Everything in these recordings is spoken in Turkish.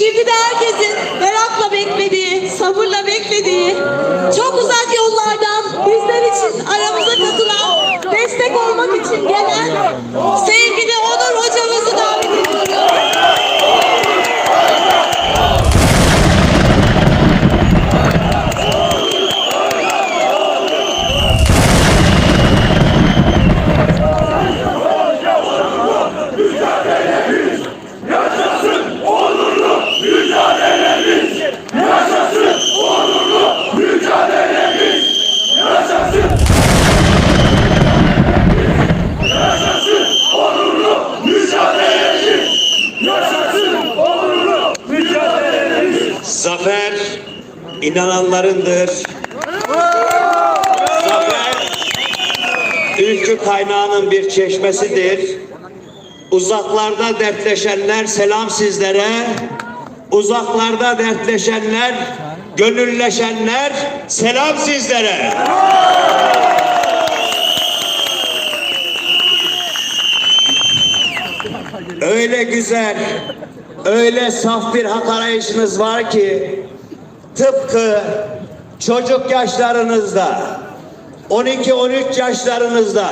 Şimdi de herkesin merakla beklediği, sabırla beklediği, çok uzak Zafer inananlarındır. Zafer ülkü kaynağının bir çeşmesidir. Uzaklarda dertleşenler selam sizlere. Uzaklarda dertleşenler, gönülleşenler selam sizlere. Öyle güzel, öyle saf bir hak arayışınız var ki tıpkı çocuk yaşlarınızda 12-13 yaşlarınızda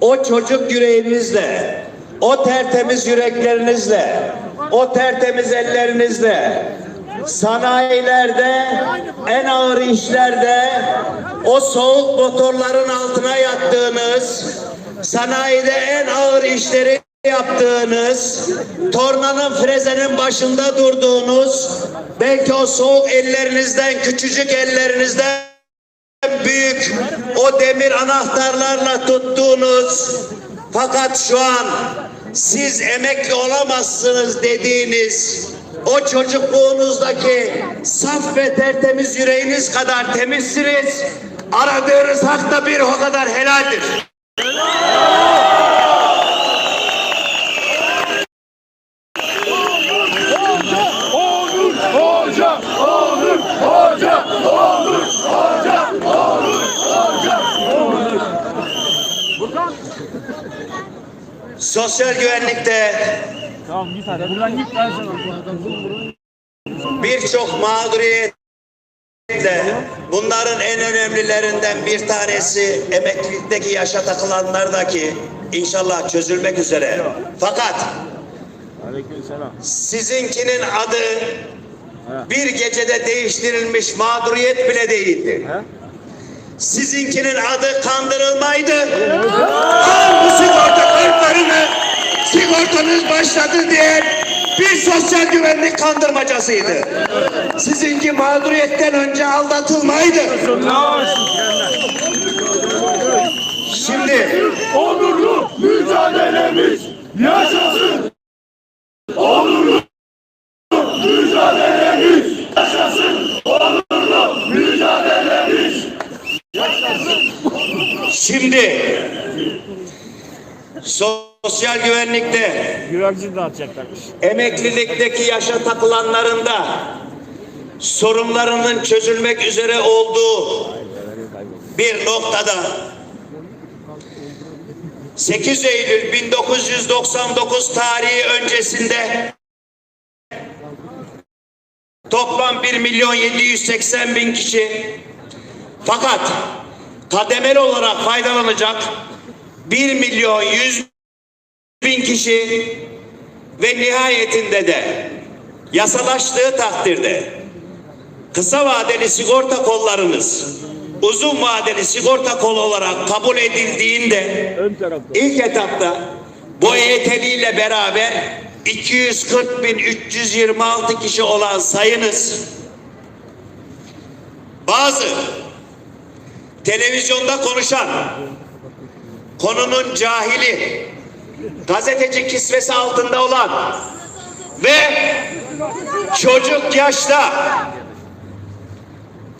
o çocuk yüreğinizle o tertemiz yüreklerinizle o tertemiz ellerinizle sanayilerde en ağır işlerde o soğuk motorların altına yattığınız sanayide en ağır işleri yaptığınız, tornanın frezenin başında durduğunuz, belki o soğuk ellerinizden, küçücük ellerinizden büyük o demir anahtarlarla tuttuğunuz, fakat şu an siz emekli olamazsınız dediğiniz, o çocukluğunuzdaki saf ve tertemiz yüreğiniz kadar temizsiniz. Aradığınız hak bir o kadar helaldir. Sosyal güvenlikte Tamam git hadi. Buradan git ben sana. birçok mağduriyetle bunların en önemlilerinden bir tanesi emeklilikteki yaşa takılanlardaki inşallah çözülmek üzere. Fakat sizinkinin adı bir gecede değiştirilmiş mağduriyet bile değildi. He? Sizinkinin adı kandırılmaydı. Al bu sigorta kartlarını sigortanız başladı diye bir sosyal güvenlik kandırmacasıydı. Sizinki mağduriyetten önce aldatılmaydı. Şimdi Onurlu mücadelemiz yaşasın! Onurlu mücadelemiz yaşasın! Onurlu mücadelemiz şimdi sosyal güvenlikte Güvercin dağıtacaklarmış. emeklilikteki yaşa takılanlarında sorunlarının çözülmek üzere olduğu bir noktada 8 Eylül 1999 tarihi öncesinde toplam 1 milyon 780 bin kişi fakat kademeli olarak faydalanacak 1 milyon 100 bin kişi ve nihayetinde de yasalaştığı takdirde kısa vadeli sigorta kollarınız uzun vadeli sigorta kolu olarak kabul edildiğinde ilk etapta bu EYT'liyle beraber 240 bin 326 kişi olan sayınız bazı televizyonda konuşan konunun cahili gazeteci kisvesi altında olan ve çocuk yaşta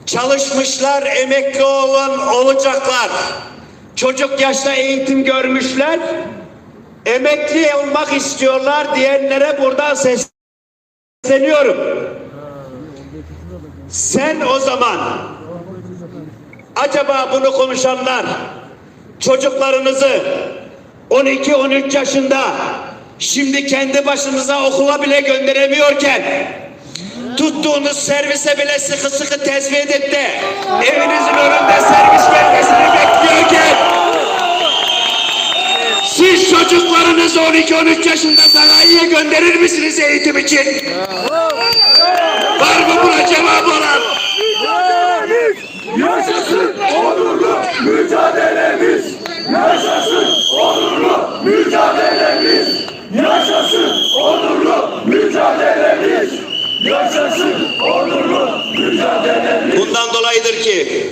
çalışmışlar, emekli olan olacaklar. Çocuk yaşta eğitim görmüşler, emekli olmak istiyorlar diyenlere buradan sesleniyorum. Sen o zaman acaba bunu konuşanlar çocuklarınızı 12-13 yaşında Şimdi kendi başınıza okula bile gönderemiyorken tuttuğunuz servise bile sıkı sıkı tezviye edip de evinizin önünde servis gelmesini bekliyorken siz çocuklarınızı 12-13 yaşında sanayiye gönderir misiniz eğitim için? Var mı buna cevap olan? Yaşasın onurlu mücadelemiz yaşasın onurlu mücadelemiz yaşasın onurlu mücadelemiz yaşasın onurlu mücadelemiz Bundan dolayıdır ki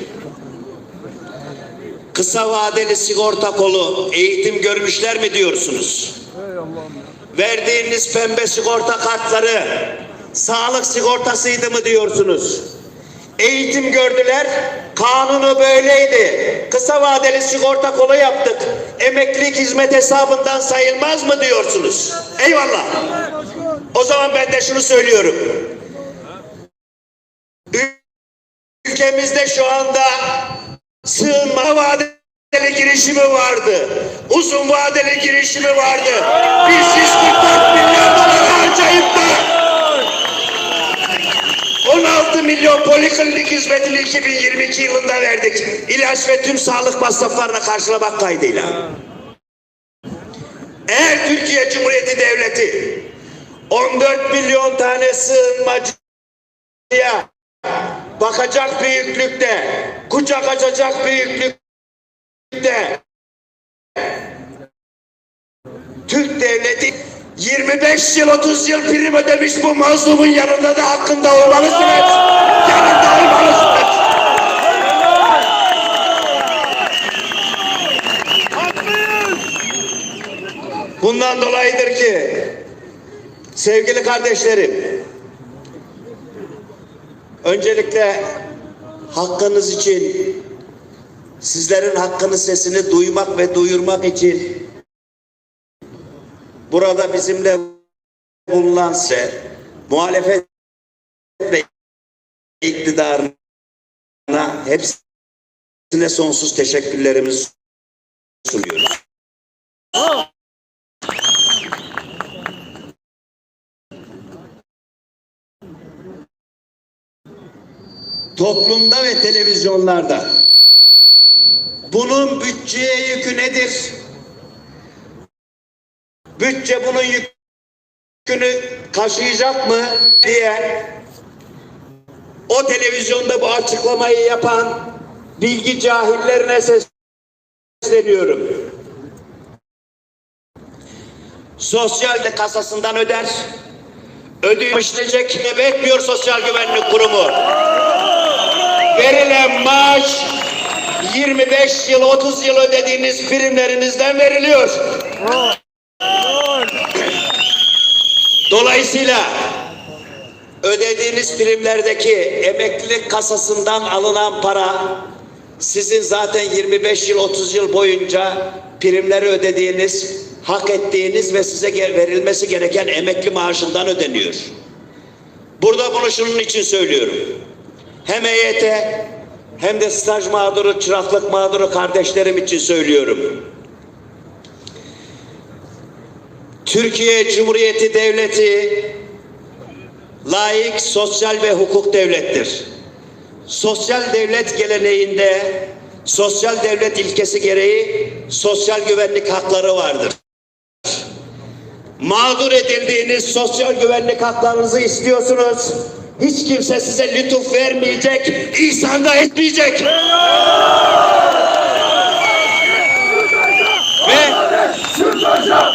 kısa vadeli sigorta kolu eğitim görmüşler mi diyorsunuz? Verdiğiniz pembe sigorta kartları sağlık sigortasıydı mı diyorsunuz? Eğitim gördüler, kanunu böyleydi. Kısa vadeli sigorta kolu yaptık. Emeklilik hizmet hesabından sayılmaz mı diyorsunuz? Eyvallah. O zaman ben de şunu söylüyorum. Ülkemizde şu anda sığınma vadeli girişimi vardı. Uzun vadeli girişimi vardı. Biz 144 milyar dolar harcayıp da 16 milyon poliklinik hizmetini 2022 yılında verdik. İlaç ve tüm sağlık masraflarını karşılamak kaydıyla. Eğer Türkiye Cumhuriyeti Devleti 14 milyon tane sığınmacıya bakacak büyüklükte, kucak açacak büyüklükte Türk devleti 25 yıl 30 yıl prim ödemiş bu mazlumun yanında da hakkında olmalısınız. Yanında olmalısınız. Bundan dolayıdır ki sevgili kardeşlerim öncelikle hakkınız için sizlerin hakkını sesini duymak ve duyurmak için burada bizimle bulunan size muhalefet ve iktidarına hepsine sonsuz teşekkürlerimizi sunuyoruz. toplumda ve televizyonlarda bunun bütçeye yükü nedir? Bütçe bunun yükünü taşıyacak mı diye o televizyonda bu açıklamayı yapan bilgi cahillerine sesleniyorum. Sosyal de kasasından öder. Ödüyor işleyecek bekliyor Sosyal Güvenlik Kurumu verilen maaş 25 yıl 30 yıl ödediğiniz primlerinizden veriliyor. Dolayısıyla ödediğiniz primlerdeki emeklilik kasasından alınan para sizin zaten 25 yıl 30 yıl boyunca primleri ödediğiniz, hak ettiğiniz ve size verilmesi gereken emekli maaşından ödeniyor. Burada bunu şunun için söylüyorum hem EYT hem de staj mağduru, çıraklık mağduru kardeşlerim için söylüyorum. Türkiye Cumhuriyeti Devleti layık, sosyal ve hukuk devlettir. Sosyal devlet geleneğinde sosyal devlet ilkesi gereği sosyal güvenlik hakları vardır. Mağdur edildiğiniz sosyal güvenlik haklarınızı istiyorsunuz. Hiç kimse size lütuf vermeyecek, ihsan da etmeyecek. Ve Sürtaca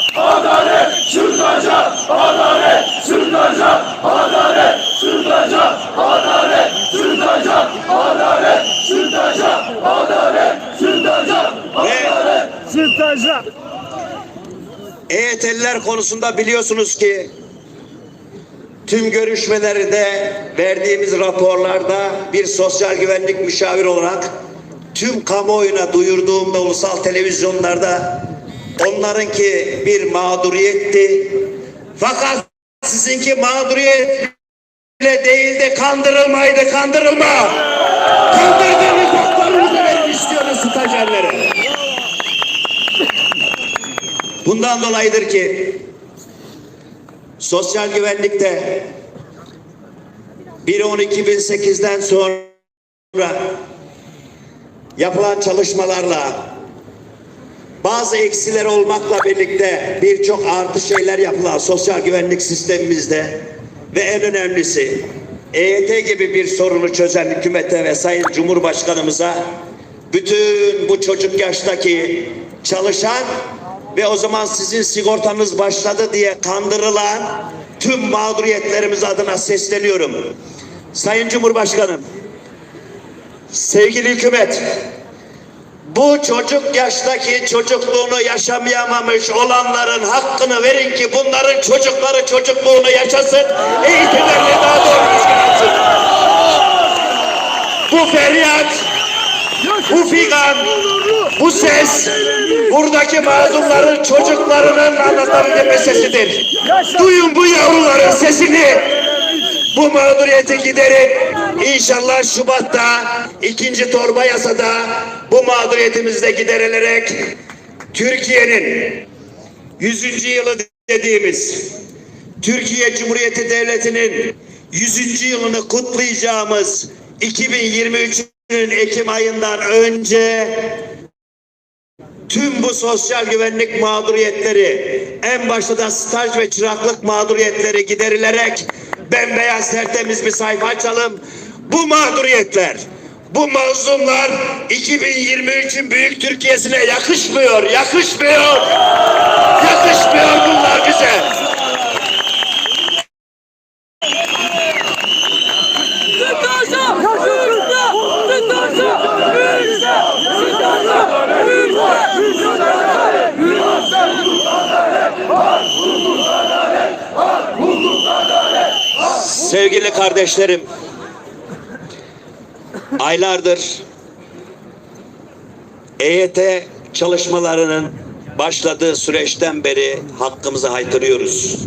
EYT'liler konusunda biliyorsunuz ki tüm görüşmelerde verdiğimiz raporlarda bir sosyal güvenlik müşavir olarak tüm kamuoyuna duyurduğumda ulusal televizyonlarda onlarınki bir mağduriyetti. Fakat sizinki mağduriyet bile değil de kandırılmaydı kandırılma. Kandırdığınız haklarınızı verin istiyoruz stajyerlere. Bundan dolayıdır ki sosyal güvenlikte 1-12-2008'den sonra yapılan çalışmalarla bazı eksiler olmakla birlikte birçok artı şeyler yapılan sosyal güvenlik sistemimizde ve en önemlisi EYT gibi bir sorunu çözen hükümete ve Sayın Cumhurbaşkanımıza bütün bu çocuk yaştaki çalışan ve o zaman sizin sigortanız başladı diye kandırılan tüm mağduriyetlerimiz adına sesleniyorum. Sayın Cumhurbaşkanım, sevgili hükümet, bu çocuk yaştaki çocukluğunu yaşamayamamış olanların hakkını verin ki bunların çocukları çocukluğunu yaşasın, eğitimlerini daha doğru düzgün alsın. Bu feryat, bu figan, bu ses, buradaki mazlumların çocuklarının anlatılan sesidir. Duyun bu yavruların sesini. Bu mağduriyeti giderin. İnşallah Şubat'ta ikinci torba yasada bu mağduriyetimiz de giderilerek Türkiye'nin 100. yılı dediğimiz Türkiye Cumhuriyeti Devleti'nin 100. yılını kutlayacağımız 2023'ün Ekim ayından önce tüm bu sosyal güvenlik mağduriyetleri en başta da staj ve çıraklık mağduriyetleri giderilerek bembeyaz tertemiz bir sayfa açalım. Bu mağduriyetler, bu mazlumlar 2023'ün büyük Türkiye'sine yakışmıyor, yakışmıyor. Yakışmıyor bunlar bize. Sevgili kardeşlerim, aylardır EYT çalışmalarının başladığı süreçten beri hakkımızı haykırıyoruz.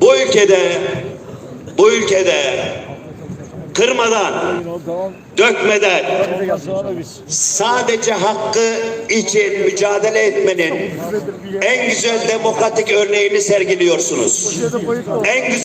Bu ülkede, bu ülkede kırmadan, dökmeden, sadece hakkı için mücadele etmenin en güzel demokratik örneğini sergiliyorsunuz. En güzel